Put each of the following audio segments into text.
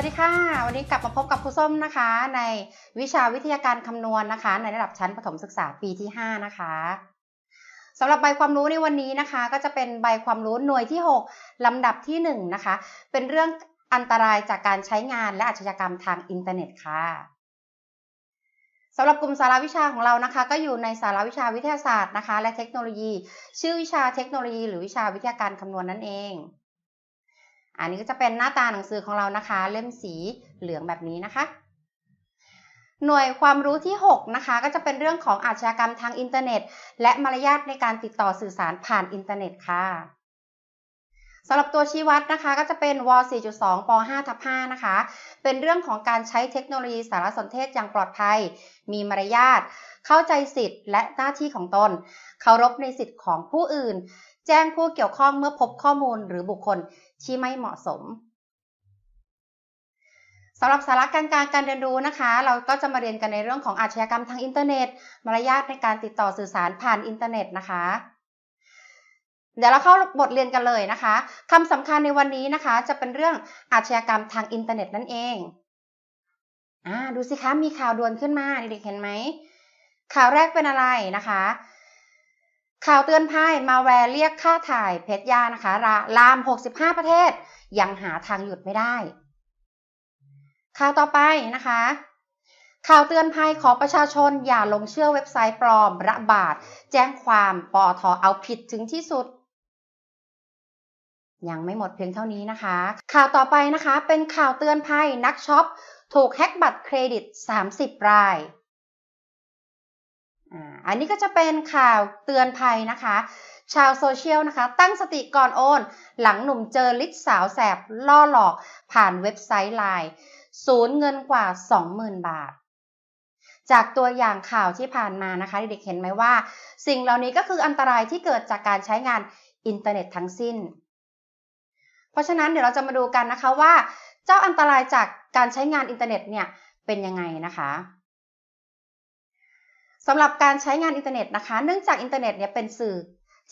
วัสดีค่ะ วันนี้กลับมาพบกับครูส้มนะคะ ในวิชาวิทยาการคำนวณนะคะ ในระดับชั้นประถมศึกษาปีที่ 5 นะคะสำหรับใบความรู้ในวันนี้นะคะ ก็จะเป็นใบความรู้หน่วยที่ 6 ลำดับที่ 1 นะคะ เป็นเรื่องอันตรายจากการใช้งานและอาชญากรรมทางอินเทอร์เน็ตค่ะสำหรับกลุ่มสาระวิชาของเรานะคะ ก็อยู่ในสาระวิชาวิทยาศาสตร์นะคะ และเทคโนโลยี ชื่อวิชาเทคโนโลยี หรือวิชาวิทยาการคำนวณนั่นเอง อันนี้ก็จะเป็นหน้าตาหนังสือของเรานะคะ เล่มสีเหลืองแบบนี้นะคะ หน่วยความรู้ที่ 6 นะคะ ก็จะเป็นเรื่องของอาชญากรรมทางอินเทอร์เน็ต และมารยาทในการติดต่อสื่อสารผ่านอินเทอร์เน็ตค่ะสำหรับตัวชี้วัดนะคะก็จะเป็นว 4.2 ป 5 ทับ 5 นะคะ เป็นเรื่องของการใช้เทคโนโลยีสารสนเทศอย่างปลอดภัย มีมารยาท เข้าใจสิทธิ์และหน้าที่ของตน เคารพในสิทธิ์ของผู้อื่น แจ้งผู้เกี่ยวข้องเมื่อพบข้อมูลหรือบุคคลที่ไม่เหมาะสมสำหรับสาระการการการเรียนรู้นะคะ เราก็จะมาเรียนกันในเรื่องของอาชญากรรมทางอินเทอร์เน็ต มารยาทในการติดต่อสื่อสารผ่านอินเทอร์เน็ตนะคะ เดี๋ยวเราเข้าบทเรียนกันเลยนะคะ คำสำคัญในวันนี้นะคะ จะเป็นเรื่องอาชญากรรมทางอินเทอร์เน็ตนั่นเองอ่าดูสิคะมีข่าวด่วนขึ้นมาเด็กๆเห็นไหมข่าวแรกเป็นอะไรนะคะ ข่าวเตือนภัยมาแวร์เรียกค่าถ่ายเพชรยานะคะลาม 65 ประเทศ ยังหาทางหยุดไม่ได้ ข่าวต่อไปนะคะ ข่าวเตือนภัยขอประชาชนอย่าลงเชื่อเว็บไซต์ปลอม ระบาด แจ้งความปอทเอาผิดถึงที่สุด ยังไม่หมดเพียงเท่านี้นะคะ ข่าวต่อไปนะคะเป็นข่าวเตือนภัยนักช็อป ถูกแฮ็กบัตรเครดิต 30 ราย อันนี้ก็จะเป็นข่าวเตือนภัยนะคะ ชาวโซเชียลนะคะ ตั้งสติก่อนโอน หลังหนุ่มเจอลิศสาวแสบล่อหลอก ผ่านเว็บไซต์ไลน์สูญเงินกว่า 20,000 บาท จากตัวอย่างข่าวที่ผ่านมานะคะ เด็กๆเห็นไหมว่า สิ่งเหล่านี้ก็คืออันตรายที่เกิดจากการใช้งานอินเทอร์เน็ตทั้งสิ้น เพราะฉะนั้นเดี๋ยวเราจะมาดูกันนะคะว่า เจ้าอันตรายจากการใช้งานอินเทอร์เน็ตเนี่ยเป็นยังไงนะคะ สำหรับการใช้งานอินเทอร์เน็ตนะคะ เนื่องจากอินเทอร์เน็ตเนี่ยเป็นสื่อ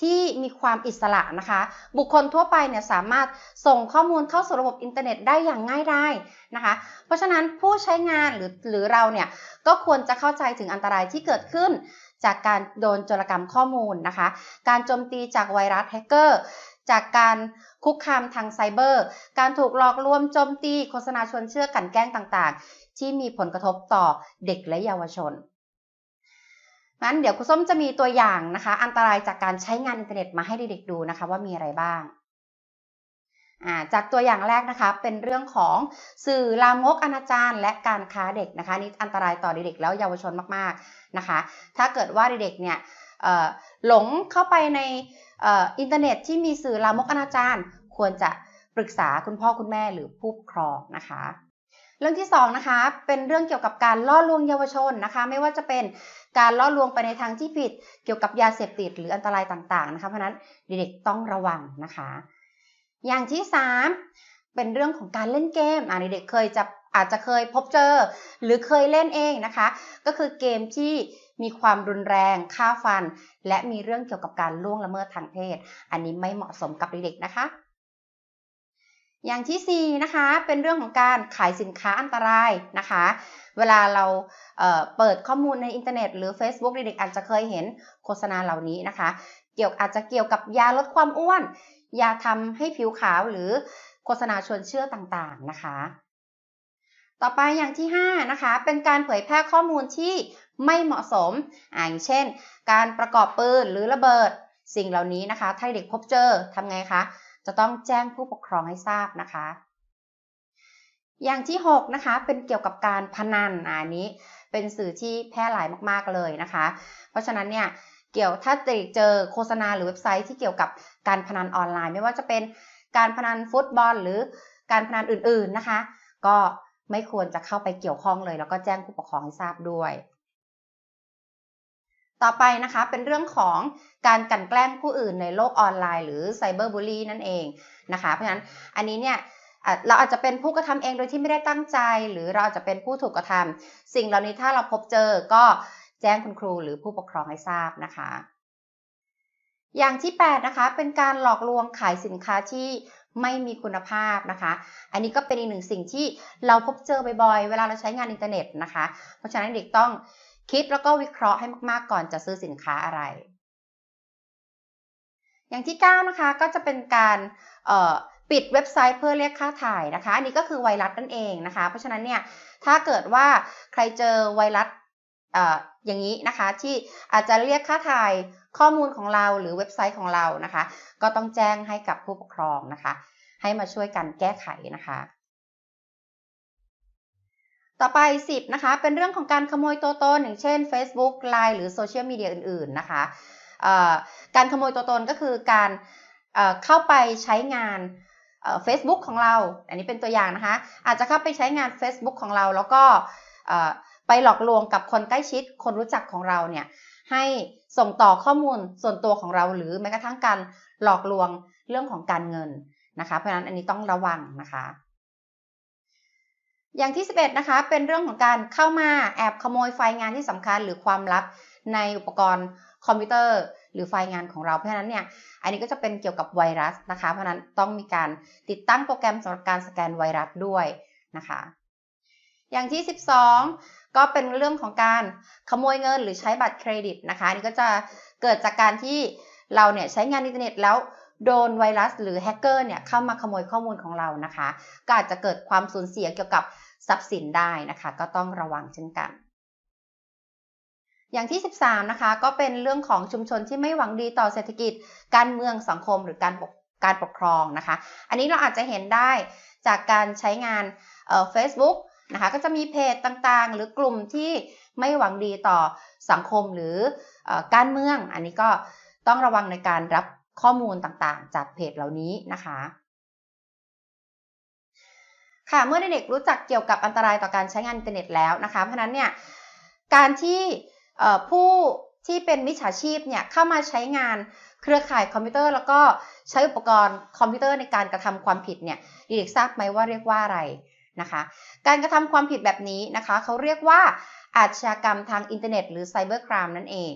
ที่มีความอิสระนะคะ บุคคลทั่วไปเนี่ยสามารถส่งข้อมูลเข้าสู่ระบบอินเทอร์เน็ตได้อย่างง่ายได้นะคะ เพราะฉะนั้นผู้ใช้งานหรือหรือเราเนี่ยก็ควรจะเข้าใจถึงอันตรายที่เกิดขึ้น จากการโดนโจรกรรมข้อมูลนะคะ การโจมตีจากไวรัสแฮกเกอร์จากการคุกคามทางไซเบอร์ การถูกหลอกลวงโจมตีโฆษณาชวนเชื่อกันแกล้งต่างๆ ที่มีผลกระทบต่อเด็กและเยาวชน งั้นเดี๋ยวครูส้มจะมีตัวอย่างนะคะ อันตรายจากการใช้งานอินเทอร์เน็ตมาให้เด็กๆดูนะคะ ว่ามีอะไรบ้างจากตัวอย่างแรกนะคะเป็นเรื่องของสื่อลามกอนาจารและการค้าเด็กนะคะนี่อันตรายต่อเด็กๆแล้วเยาวชนมากๆนะคะ ถ้าเกิดว่าเด็กๆเนี่ยหลงเข้าไปในอินเทอร์เน็ตที่มีสื่อลามกอนาจารควรจะปรึกษาคุณพ่อคุณแม่หรือผู้ปกครองนะคะ เรื่องที่2นะคะเป็นเรื่องเกี่ยวกับการล่อลวงเยาวชนนะคะ ไม่ว่าจะเป็นการล่อลวงไปในทางที่ผิด เกี่ยวกับยาเสพติดหรืออันตรายต่างๆนะคะเพราะนั้นเด็กๆต้องระวังนะคะ อย่างที่ 3 เป็นเรื่องของการเล่นเกมอ่าเด็กๆเคยจะอาจจะเคยพบเจอ หรือเคยเล่นเองนะคะ ก็คือเกมที่มีความรุนแรงฆ่าฟัน และมีเรื่องเกี่ยวกับการล่วงละเมิดทางเพศ อันนี้ไม่เหมาะสมกับเด็กๆนะคะ อย่างที่4นะคะเป็นเรื่องของการขายสินค้าอันตรายนะคะ เวลาเราเเปิดข้อมูลในอินเทอร์เน็ตหรือ Facebook เด็กๆอาจจะเคยเห็นโฆษณาเหล่านี้นะคะ เกี่ยวอาจจะเกี่ยวกับยาลดความอ้วน ยาทำให้ผิวขาวหรือโฆษณาชวนเชื่อต่างๆนะคะ ต่อไปอย่างที่5นะคะเป็นการเผยแพร่ข้อมูลที่ไม่เหมาะสมอย่างเช่น การประกอบปืนหรือระเบิดสิ่งเหล่านี้นะคะ ถ้าเด็กพบเจอทำไงคะ จะต้องแจ้งผู้ปกครองให้ทราบนะคะ อย่างที่ 6 นะคะ เป็นเกี่ยวกับการพนันอันนี้เป็นสื่อที่แพร่หลายมากๆเลยนะคะ เพราะฉะนั้นเนี่ยเกี่ยวถ้าเจอโฆษณาหรือเว็บไซต์ที่เกี่ยวกับการพนันออนไลน์ ไม่ว่าจะเป็นการพนันฟุตบอล หรือการพนันอื่นๆนะคะ ก็ไม่ควรจะเข้าไปเกี่ยวข้องเลย แล้วก็แจ้งผู้ปกครองให้ทราบด้วย ต่อไปนะคะเป็นเรื่องของการกันแกล้งผู้อื่นในโลกออนไลน์ หรือไซเบอร์บูลลี่นั่นเองนะคะเพราะฉะนั้นอันนี้เนี่ยเราอาจจะเป็นผู้กระทำเองโดยที่ไม่ได้ตั้งใจ หรือเราอาจจะเป็นผู้ถูกกระทำสิ่งเหล่านี้ถ้าเราพบเจอก็แจ้งคุณครูหรือผู้ปกครองให้ทราบนะคะ อย่างที่ 8 นะคะ เป็นการหลอกลวงขายสินค้าที่ไม่มีคุณภาพนะคะ อันนี้ก็เป็นอีกหนึ่งสิ่งที่เราพบเจอบ่อยๆ เวลาเราใช้งานอินเทอร์เน็ตนะคะ เพราะฉะนั้นเด็กต้อง คิดแล้วก็วิเคราะห์ให้มากๆก่อนจะซื้อสินค้าอะไร อย่างที่ 9 นะคะก็จะเป็นการปิดเว็บไซต์เพื่อเรียกค่าถ่ายนะคะ อันนี้ก็คือไวรัสนั่นเองนะคะ เพราะฉะนั้นเนี่ยถ้าเกิดว่าใครเจอไวรัสออย่างนี้นะคะ ที่อาจจะเรียกค่าถ่ายข้อมูลของเราหรือเว็บไซต์ของเรานะคะ ก็ต้องแจ้งให้กับผู้ปกครองนะคะ ให้มาช่วยกันแก้ไขนะคะ ต่อไป 10 นะคะ เป็นเรื่องของการขโมยตัวตนอย่างเช่น Facebook Line หรือโซเชียลมีเดียอื่น ๆ นะคะ การขโมยตัวตนก็คือการเข้าไปใช้งาน Facebook ของเรา อันนี้เป็นตัวอย่างนะคะ อาจจะเข้าไปใช้งาน Facebook ของเรา แล้วก็ไปหลอกลวงกับคนใกล้ชิด คนรู้จักของเราเนี่ย ให้ส่งต่อข้อมูลส่วนตัวของเรา หรือแม้กระทั่งการหลอกลวงเรื่องของการเงินนะคะ เพราะฉะนั้นอันนี้ต้องระวังนะคะ อย่างที่ 11 นะคะ เป็นเรื่องของการเข้ามาแอบขโมยไฟล์งานที่สำคัญ หรือความลับในอุปกรณ์คอมพิวเตอร์ หรือไฟล์งานของเรา เพราะฉะนั้นเนี่ย อันนี้ก็จะเป็นเกี่ยวกับไวรัสนะคะ เพราะนั้นต้องมีการติดตั้งโปรแกรมสำหรับการสแกนไวรัสด้วยนะคะ อย่างที่ 12 ก็เป็นเรื่องของการขโมยเงินหรือใช้บัตรเครดิตนะคะนี่ก็จะเกิดจากการที่เราเนี่ยใช้งานอินเทอร์เน็ตแล้วโดนไวรัสหรือแฮกเกอร์เนี่ยเข้ามาขโมยข้อมูลของเรานะคะ ก็อาจจะเกิดความสูญเสียเกี่ยวกับ ทรัพย์สินได้นะคะ ก็ต้องระวังเช่นกัน อย่างที่ 13 นะคะ ก็เป็นเรื่องของชุมชนที่ไม่หวังดีต่อเศรษฐกิจ การเมืองสังคมหรือการปกการปกครองนะคะ อันนี้เราอาจจะเห็นได้จากการใช้งานเฟซบุ๊กนะคะก็จะมีเพจต่างๆ หรือกลุ่มที่ไม่หวังดีต่อสังคมหรืออการเมือง อันนี้ก็ต้องระวังในการรับข้อมูลต่างๆ จากเพจเหล่านี้นะคะ ค่ะ เมื่อเด็กๆรู้จักเกี่ยวกับอันตรายต่อการใช้งานอินเทอร์เน็ตแล้วนะคะ เพราะนั้นเนี่ยการที่ผู้ที่เป็นมิจฉาชีพเนี่ยเข้ามาใช้งานเครือข่ายคอมพิวเตอร์ แล้วก็ใช้อุปกรณ์คอมพิวเตอร์ในการกระทำความผิดเนี่ยเด็กทราบไหมว่าเรียกว่าอะไรนะคะ การกระทำความผิดแบบนี้นะคะเขาเรียกว่าอาชญากรรมทางอินเทอร์เน็ต หรือไซเบอร์ครามนั่นเอง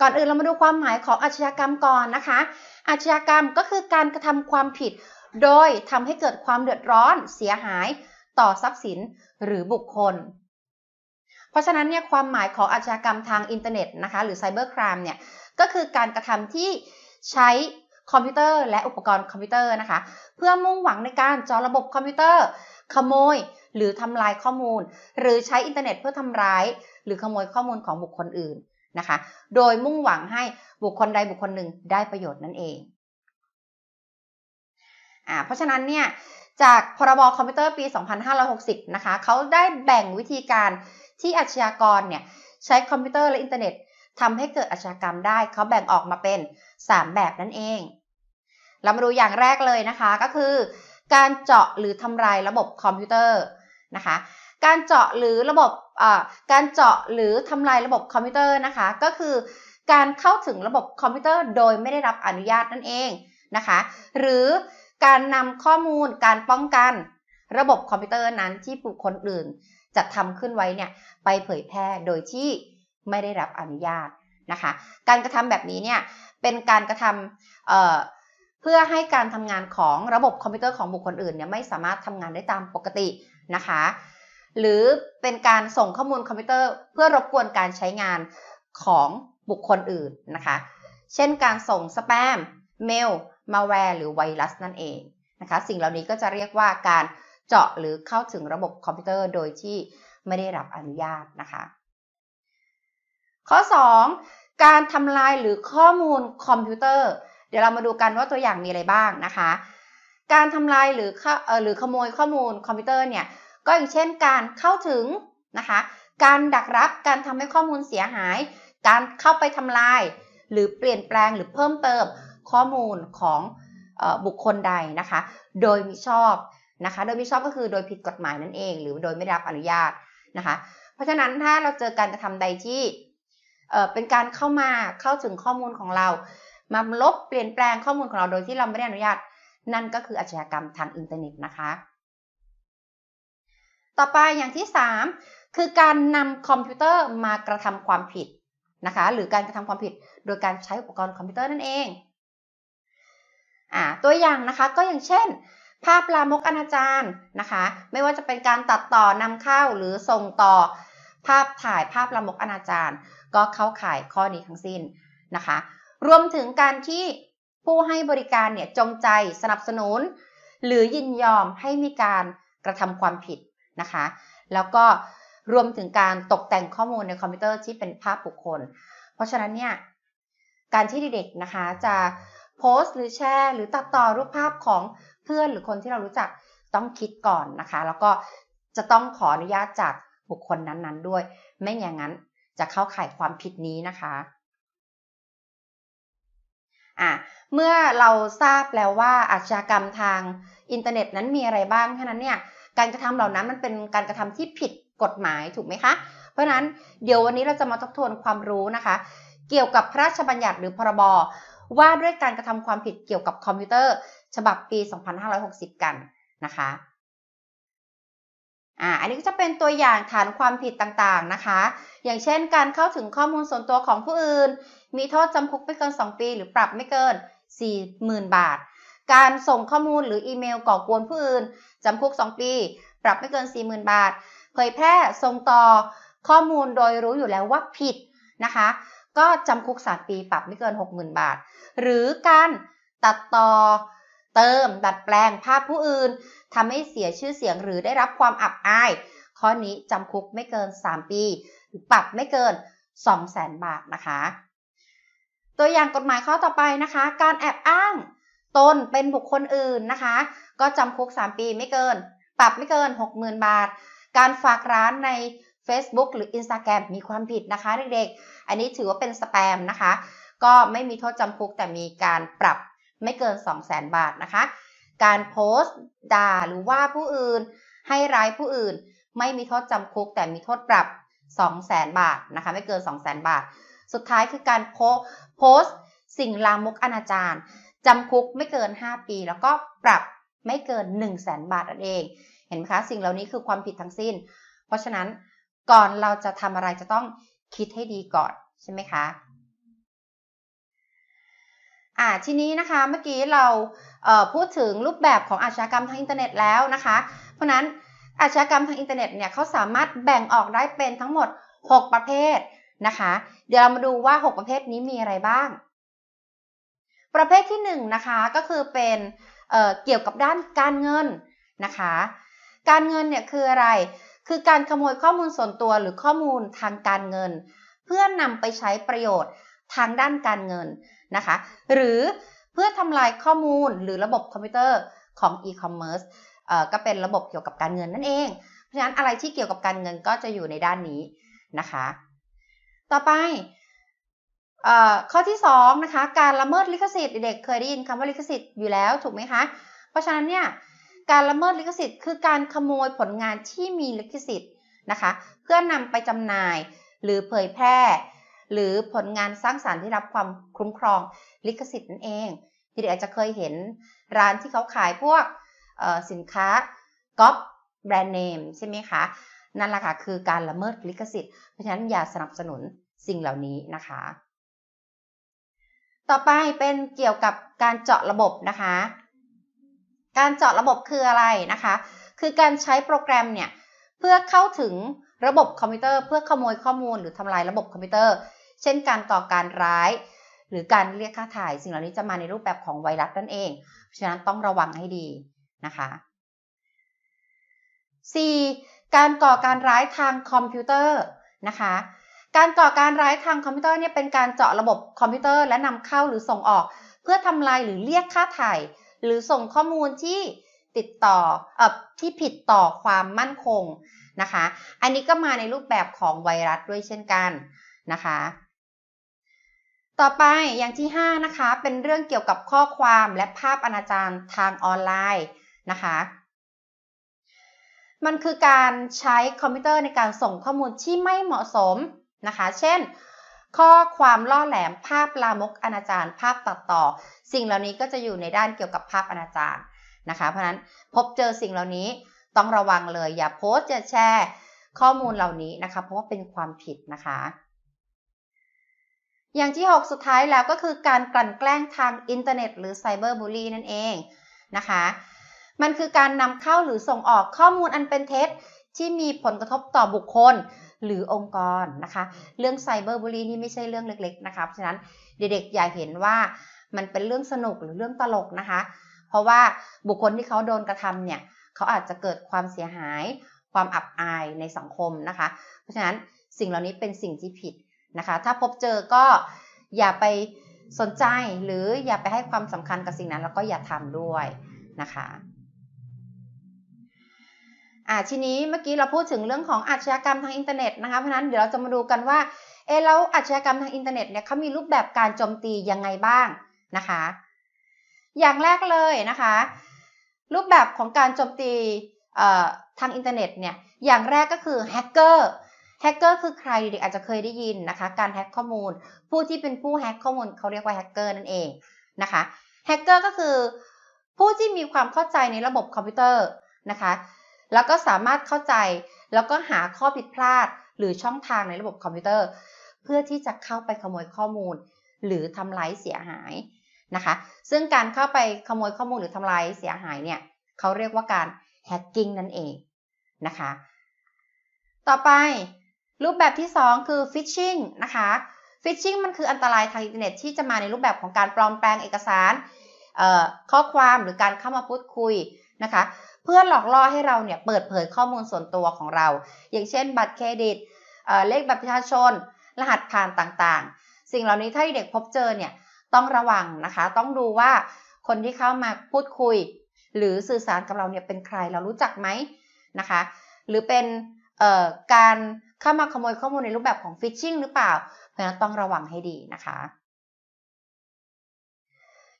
ก่อนอื่นเรามาดูความหมายของอาชญากรรมก่อนนะคะ อาชญากรรมก็คือการกระทำความผิด โดยทำให้เกิดความเดือดร้อนเสียหายต่อทรัพย์สินหรือบุคคล เพราะฉะนั้นเนี่ยความหมายของอาชญากรรมทางอินเทอร์เน็ตนะคะหรือไซเบอร์ครามเนี่ยก็คือการกระทำที่ใช้คอมพิวเตอร์และอุปกรณ์คอมพิวเตอร์นะคะ เพื่อมุ่งหวังในการจอระบบคอมพิวเตอร์ ขโมย หรือทำลายข้อมูล หรือใช้อินเทอร์เน็ตเพื่อทำร้าย หรือขโมยข้อมูลของบุคคลอื่นนะคะ โดยมุ่งหวังให้บุคคลใดบุคคลหนึ่งได้ประโยชน์นั่นเอง อ่าเพราะฉะนั้นเนี่ยจากพรบคอมพิวเตอร์ปี 2560 นะคะเขาได้แบ่งวิธีการที่อาชญากรเนี่ยใช้คอมพิวเตอร์และอินเทอร์เน็ตทำให้เกิดอาชญากรรมได้ เขาแบ่งออกมาเป็น 3 แบบนั่นเอง เรามาดูอย่างแรกเลยนะคะก็คือ การเจาะหรือทำลายระบบคอมพิวเตอร์นะคะ การเจาะหรือระบบการเจาะหรือทำลายระบบคอมพิวเตอร์นะคะ ก็คือการเข้าถึงระบบคอมพิวเตอร์โดยไม่ได้รับอนุญาตนั่นเองนะคะ หรือ การนำข้อมูลการป้องกัน ระบบคอมพิวเตอร์นั้นที่บุคคลอื่นจัดทำขึ้นไว้เนี่ยไปเผยแพร่โดยที่ไม่ได้รับอนุญาตนะคะ การกระทำแบบนี้เนี่ยเป็นการกระทำเเพื่อให้การทำงานของระบบคอมพิวเตอร์ของบุคคลอื่นเนี่ยไม่สามารถทำงานได้ตามปกตินะคะ หรือเป็นการส่งข้อมูลคอมพิวเตอร์เพื่อรบกวนการใช้งานของบุคคลอื่นนะคะ เช่นการส่งสแปม เมล มาแวร์หรือไวรัสนั่นเองนะคะสิ่งเหล่านี้ก็จะเรียกว่าการเจาะหรือเข้าถึงระบบคอมพิวเตอร์โดยที่ไม่ได้รับอนุญาตนะคะ ข้อ 2 การทำลายหรือข้อมูลคอมพิวเตอร์ เดี๋ยวเรามาดูกันว่าตัวอย่างมีอะไรบ้างนะคะ การทำลายหรือหรือขโมยข้อมูลคอมพิวเตอร์เนี่ยก็อย่างเช่นการเข้าถึงนะคะ การดักรับการทำให้ข้อมูลเสียหาย การเข้าไปทำลาย หรือเปลี่ยนแปลงหรือเพิ่มเติม ข้อมูลของบุคคลใดนะคะ โดยมิชอบนะคะ โดยมิชอบก็คือโดยผิดกฎหมายนั่นเอง หรือโดยไม่ได้รับอนุญาตนะคะ เพราะฉะนั้นถ้าเราเจอการกระทำใดที่เป็นการเข้ามาเข้าถึงข้อมูลของเรา มาลบเปลี่ยนแปลงข้อมูลของเราโดยที่เราไม่ได้อนุญาต นั่นก็คืออาชญากรรมทางอินเทอร์เน็ตนะคะ ต่อไปอย่างที่ 3 คือการนำคอมพิวเตอร์มากระทำความผิดนะคะ หรือการกระทำความผิดโดยการใช้อุปกรณ์คอมพิวเตอร์นั่นเอง อ่าตัวอย่างนะคะก็อย่างเช่น ภาพลามกอนาจารนะคะ ไม่ว่าจะเป็นการตัดต่อนำเข้าหรือส่งต่อภาพถ่ายภาพลามกอนาจารก็เข้าข่ายข้อนี้ทั้งสิ้นนะคะ รวมถึงการที่ผู้ให้บริการเนี่ยจงใจสนับสนุน หรือยินยอมให้มีการกระทำความผิดนะคะ แล้วก็รวมถึงการตกแต่งข้อมูลในคอมพิวเตอร์ที่เป็นภาพบุคคล เพราะฉะนั้นเนี่ยการที่เด็กๆนะคะจะ โพสต์หรือแชร์ หรือตัดต่อรูปภาพของเพื่อนหรือคนที่เรารู้จักต้องคิดก่อนนะคะ แล้วก็จะต้องขออนุญาตจากบุคคลนั้นๆด้วย ไม่อย่างนั้นจะเข้าข่ายความผิดนี้นะคะอะเมื่อเราทราบแล้วว่าอาชญากรรมทางอินเทอร์เน็ตนั้นมีอะไรบ้างฉะนั้นเนี่ยการกระทำเหล่านั้นมันเป็นการกระทำที่ผิดกฎหมายถูกไหมคะ เพราะฉะนั้นเดี๋ยววันนี้เราจะมาทบทวนความรู้นะคะ เกี่ยวกับพระราชบัญญัติหรือพรบ ว่าด้วยการกระทำความผิดเกี่ยวกับคอมพิวเตอร์ ฉบับปี 2560 กันนะคะอ่าอันนี้ก็จะเป็นตัวอย่างฐานความผิดต่างๆนะคะ อย่างเช่น การเข้าถึงข้อมูลส่วนตัวของผู้อื่น มีโทษจำคุกไม่เกิน 2 ปี หรือปรับไม่เกิน 40,000 บาท การส่งข้อมูลหรืออีเมลก่อกวนผู้อื่นจำคุก 2 ปี ปรับไม่เกิน 40,000 บาท เผยแพร่ส่งต่อข้อมูลโดยรู้อยู่แล้วว่าผิดนะคะ ก็จำคุก3ปีปรับไม่เกิน 60,000 บาท หรือการตัดต่อเติม ดัดแปลงภาพผู้อื่นทำให้เสียชื่อเสียงหรือได้รับความอับอาย ข้อนี้จำคุกไม่เกิน 3 ปี ปรับไม่เกิน 200,000 บาทนะคะ ตัวอย่างกฎหมายข้อต่อไปนะคะ การแอบอ้างตนเป็นบุคคลอื่นนะคะ ก็จำคุก 3 ปีไม่เกิน ปรับไม่เกิน 60,000 บาท การฝากร้านใน Facebook หรือ Instagram มีความผิดนะคะเด็กๆ อันนี้ถือว่าเป็นสแปมนะคะ ก็ไม่มีโทษจำคุกแต่มีการปรับไม่เกิน 200,000 บาทนะคะ การโพสต์ด่าหรือว่าผู้อื่น ให้ร้ายผู้อื่น ไม่มีโทษจำคุก แต่มีโทษปรับ 200,000 บาทนะคะ ไม่เกิน 200,000 บาท สุดท้ายคือการโพโพสต์สิ่งลามกอนาจารจำคุกไม่เกิน 5 ปี แล้วก็ปรับไม่เกิน 1 0 0 0 0แบาทนั่นเอง เห็นไหมคะ สิ่งเหล่านี้คือความผิดทั้งสิ้น เพราะฉะนั้น ก่อนเราจะทำอะไรจะต้องคิดให้ดีก่อนใช่ไหมคะอ่าทีนี้นะคะเมื่อกี้เราเพูดถึงรูปแบบของอาชญากรรมทางอินเทอร์เน็ตแล้วนะคะ เพราะนั้นอาชญากรรมทางอินเทอร์เน็ตเนี่ยเขาสามารถแบ่งออกได้เป็นทั้งหมด 6 ประเภทนะคะ เดี๋ยวเรามาดูว่า 6 ประเภทนี้มีอะไรบ้าง ประเภทที่1นนะคะก็คือเป็นเเกี่ยวกับด้านการเงินนะคะ การเงินเนี่ยคืออะไร คือการขโมยข้อมูลส่วนตัวหรือข้อมูลทางการเงิน เพื่อนำไปใช้ประโยชน์ทางด้านการเงินนะคะ หรือเพื่อทำลายข้อมูลหรือระบบคอมพิวเตอร์ของ e-commerce ก็เป็นระบบเกี่ยวกับการเงินนั่นเอง เพราะฉะนั้นอะไรที่เกี่ยวกับการเงินก็จะอยู่ในด้านนี้นะคะ ต่อไปข้อที่2นะคะการละเมิดลิขสิทธิ์เด็กเคยได้ยินคำว่าลิขสิทธิ์อยู่แล้วถูกไหมคะ เพราะฉะนั้นเนี่ย การละเมิดลิขสิทธิ์คือการขโมยผลงานที่มีลิขสิทธิ์นะคะ เพื่อนำไปจำหน่ายหรือเผยแพร่ หรือผลงานสร้างสารรค์ที่รับความคุ้มครองลิขสิทธิ์นั่นเองที่เด็กอาจจะเคยเห็นร้านที่เขาขายพวกสินค้าก๊อปแบรนด์เนมใช่ไหมคะนั่นแหละค่ะคือการละเมิดลิขสิทธิ์เพราะฉะนั้นอย่าสนับสนุนสิ่งเหล่านี้นะคะ ต่อไปเป็นเกี่ยวกับการเจาะระบบนะคะ การเจาะระบบคืออะไรนะคะ คือการใช้โปรแกรมเนี่ยเพื่อเข้าถึงระบบคอมพิวเตอร์เพื่อขโมยข้อมูลหรือทำลายระบบคอมพิวเตอร์ เช่นการต่อการร้าย หรือการเรียกค่าถ่าย สิ่งเหล่านี้จะมาในรูปแบบของไวรัสนั่นเอง เพราะฉะนั้นต้องระวังให้ดีนะคะ 4. การก่อการร้ายทางคอมพิวเตอร์นะคะการก่อการร้ายทางคอมพิวเตอร์เนี่ยเป็นการเจาะระบบคอมพิวเตอร์และนำเข้าหรือส่งออก เพื่อทำลายหรือเรียกค่าถ่าย หรือส่งข้อมูลที่ติดต่อเอ่อที่ผิดต่อความมั่นคงนะคะ อันนี้ก็มาในรูปแบบของไวรัสด้วยเช่นกันนะคะ ต่อไปอย่างที่ 5 นะคะ เป็นเรื่องเกี่ยวกับข้อความและภาพอนาจารทางออนไลน์นะคะ มันคือการใช้คอมพิวเตอร์ในการส่งข้อมูลที่ไม่เหมาะสมนะคะ เช่น ข้อความล่อแหลมภาพลามกอนาจารภาพตัดต่อ สิ่งเหล่านี้ก็จะอยู่ในด้านเกี่ยวกับภาพอนาจารนะคะ เพราะนั้นพบเจอสิ่งเหล่านี้ต้องระวังเลย อย่าโพสต์อย่าแชร์ข้อมูลเหล่านี้นะคะ เพราะว่าเป็นความผิดนะคะ อย่างที่ 6 สุดท้ายแล้วก็คือการกลั่นแกล้งทางอินเทอร์เน็ต หรือไซเบอร์บูลลีนั่นเองนะคะ มันคือการนำเข้าหรือส่งออกข้อมูลอันเป็นเท็จที่มีผลกระทบต่อบุคคล หรือองค์กรนะคะ เรื่องไซเบอร์บูลลีนี่ไม่ใช่เรื่องเล็ก ๆ นะคะ เพราะฉะนั้นเด็กๆอย่าเห็นว่ามันเป็นเรื่องสนุกหรือเรื่องตลกนะคะ เพราะว่าบุคคลที่เขาโดนกระทำเนี่ยเขาอาจจะเกิดความเสียหาย ความอับอายในสังคมนะคะ เพราะฉะนั้นสิ่งเหล่านี้เป็นสิ่งที่ผิดนะคะ ถ้าพบเจอก็อย่าไปสนใจหรืออย่าไปให้ความสำคัญกับสิ่งนั้น แล้วก็อย่าทำด้วยนะคะ อ่าทีนี้เมื่อกี้เราพูดถึงเรื่องของอาชญากรรมทางอินเทอร์เน็ตนะคะเพราะฉะนั้นเดี๋ยวเราจะมาดูกันว่าเออแล้วอาชญากรรมทางอินเทอร์เน็ตเนี่ยเขามีรูปแบบการโจมตียังไงบ้างนะคะ อย่างแรกเลยนะคะ รูปแบบของการโจมตีทางอินเทอร์เน็ตเนี่ยอย่างแรกก็คือแฮกเกอร์แฮกเกอร์คือใครเด็กอาจจะเคยได้ยินนะคะ การแฮกข้อมูล ผู้ที่เป็นผู้แฮกข้อมูลเขาเรียกว่าแฮกเกอร์นั่นเองนะคะแฮกเกอร์ก็คือผู้ที่มีความเข้าใจในระบบคอมพิวเตอร์นะคะ แล้วก็สามารถเข้าใจ แล้วก็หาข้อผิดพลาด หรือช่องทางในระบบคอมพิวเตอร์ เพื่อที่จะเข้าไปขโมยข้อมูล หรือทำลายเสียหายนะคะ ซึ่งการเข้าไปขโมยข้อมูลหรือทำลายเสียหายเนี่ยเขาเรียกว่าการแฮกกิ้งนั่นเองนะคะ ต่อไปรูปแบบที่ 2 คือฟิชชิงนะคะฟิชชิงมันคืออันตรายทางอินเทอร์เน็ตที่จะมาในรูปแบบของการปลอมแปลงเอกสารข้อความหรือการเข้ามาพูดคุย นะคะ เพื่อหลอกล่อให้เราเนี่ยเปิดเผยข้อมูลส่วนตัวของเรา อย่างเช่น บัตรเครดิตเเลขบัตรประชาชน รหัสผ่านต่างๆ สิ่งเหล่านี้ถ้าเด็กพบเจอเนี่ยต้องระวังนะคะ ต้องดูว่าคนที่เข้ามาพูดคุย หรือสื่อสารกับเราเนี่ยเป็นใครเรารู้จักไหมนะคะ หรือเป็นการเข้ามาขโมยข้อมูลในรูปแบบของฟิชชิงหรือเปล่าเพราะฉะนั้นต้องระวังให้ดีนะคะ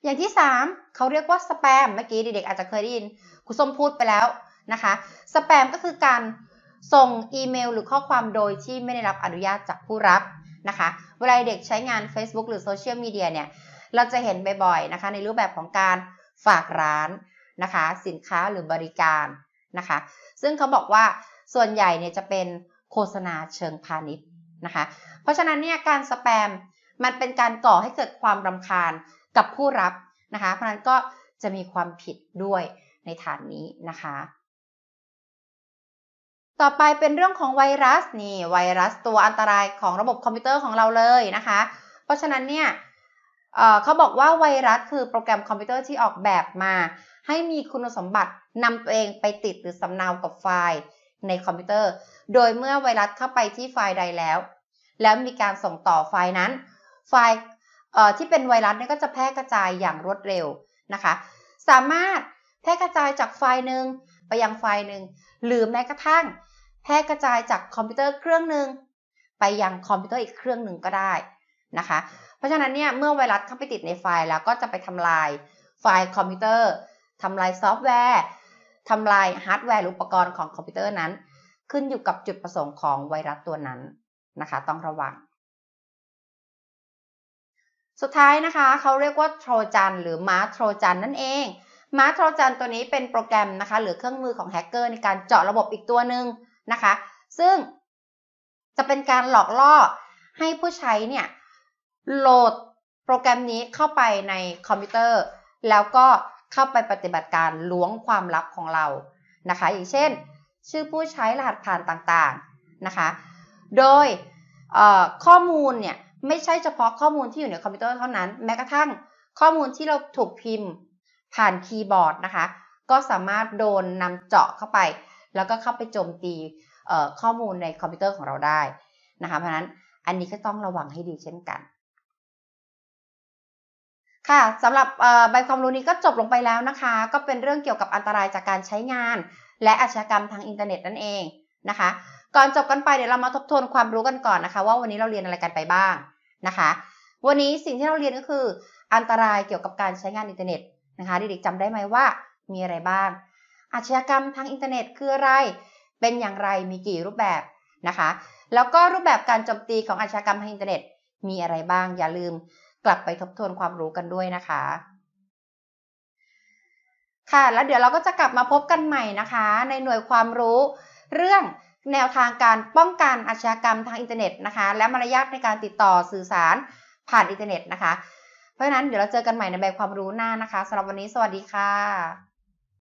อย่างที่ 3เขาเรียกว่าสแปมเมื่อกี้เด็กๆอาจจะเคยได้ยินคุณส้มพูดไปแล้วนะคะสแปมก็คือการส่งอีเมลหรือข้อความโดยที่ไม่ได้รับอนุญาตจากผู้รับนะคะเวลาเด็กใช้งาน Facebook หรือโซเชียลมีเดียเนี่ยเราจะเห็นบ่อยๆนะคะในรูปแบบของการฝากร้านนะคะสินค้าหรือบริการนะคะซึ่งเขาบอกว่าส่วนใหญ่เนี่ยจะเป็นโฆษณาเชิงพาณิชย์นะคะเพราะฉะนั้นเนี่ยการสแปมมันเป็นการก่อให้เกิดความรำคาญ กับผู้รับนะคะ เพราะนั้นก็จะมีความผิดด้วยในฐานนี้นะคะ ต่อไปเป็นเรื่องของไวรัสนี่ไวรัสตัวอันตรายของระบบคอมพิวเตอร์ของเราเลยนะคะ เพราะฉะนั้นเนี่ยเเขาบอกว่าไวรัสคือโปรแกรมคอมพิวเตอร์ที่ออกแบบมา ให้มีคุณสมบัตินำตัวเองไปติดหรือสำเนากับไฟล์ในคอมพิวเตอร์ โดยเมื่อไวรัสเข้าไปที่ไฟล์ใดแล้ว แล้วมีการส่งต่อไฟล์นั้น ไฟล์ ที่เป็นไวรัสเนี่ยก็จะแพร่กระจายอย่างรวดเร็วนะคะ สามารถแพร่กระจายจากไฟล์หนึ่งไปยังไฟล์หนึ่งหรือแม้กระทั่ง แพร่กระจายจากคอมพิวเตอร์เครื่องหนึ่งไปยังคอมพิวเตอร์อีกเครื่องหนึ่งก็ได้นะคะ เพราะฉะนั้นเนี่ยเมื่อไวรัสเข้าไปติดในไฟล์แล้วก็จะไปทำลายไฟล์คอมพิวเตอร์ทำลายซอฟต์แวร์ทำลายฮาร์ดแวร์อุปกรณ์ของคอมพิวเตอร์นั้น ขึ้นอยู่กับจุดประสงค์ของไวรัสตัวนั้นนะคะ ต้องระวัง สุดท้ายนะคะเขาเรียกว่าโทรจันหรือม้าโทรจันนั่นเองม้าโทรจันตัวนี้เป็นโปรแกรมนะคะ หรือเครื่องมือของแฮกเกอร์ในการเจาะระบบอีกตัวหนึ่งนะคะ ซึ่งจะเป็นการหลอกล่อให้ผู้ใช้เนี่ยโหลดโปรแกรมนี้เข้าไปในคอมพิวเตอร์ แล้วก็เข้าไปปฏิบัติการล้วงความลับของเรานะคะ อย่างเช่น ชื่อผู้ใช้รหัสผ่านต่างๆนะคะ โดยข้อมูลเนี่ย ไม่ใช่เฉพาะข้อมูลที่อยู่ในคอมพิวเตอร์เท่านั้น แม้กระทั่งข้อมูลที่เราถูกพิมพ์ผ่านคีย์บอร์ดนะคะ ก็สามารถโดนนำเจาะเข้าไป แล้วก็เข้าไปโจมตีข้อมูลในคอมพิวเตอร์ของเราได้นะคะ เพราะฉะนั้นอันนี้ก็ต้องระวังให้ดีเช่นกัน ค่ะสำหรับใบความรู้นี้ก็จบลงไปแล้วนะคะ ก็เป็นเรื่องเกี่ยวกับอันตรายจากการใช้งาน และอาชญากรรมทางอินเทอร์เน็ตนั่นเองนะคะ ก่อนจบกันไปเดี๋ยวเรามาทบทวนความรู้กันก่อนนะคะ ว่าวันนี้เราเรียนอะไรกันไปบ้างนะคะ วันนี้สิ่งที่เราเรียนก็คือ อันตรายเกี่ยวกับการใช้งานอินเทอร์เน็ตนะคะเด็กๆจำได้ไหมว่ามีอะไรบ้าง อาชญากรรมทางอินเทอร์เน็ตคืออะไร เป็นอย่างไรมีกี่รูปแบบนะคะ แล้วก็รูปแบบการโจมตีของอาชญากรรมทางอินเทอร์เน็ต มีอะไรบ้างอย่าลืมกลับไปทบทวนความรู้กันด้วยนะคะ ค่ะ แล้วเดี๋ยวเราก็จะกลับมาพบกันใหม่นะคะ ในหน่วยความรู้เรื่อง แนวทางการป้องกันอาชญากรรมทางอินเทอร์เน็ตนะคะ และมารยาทในการติดต่อสื่อสารผ่านอินเทอร์เน็ตนะคะ เพราะฉะนั้นเดี๋ยวเราเจอกันใหม่ในแบบความรู้หน้านะคะสำหรับวันนี้สวัสดีค่ะ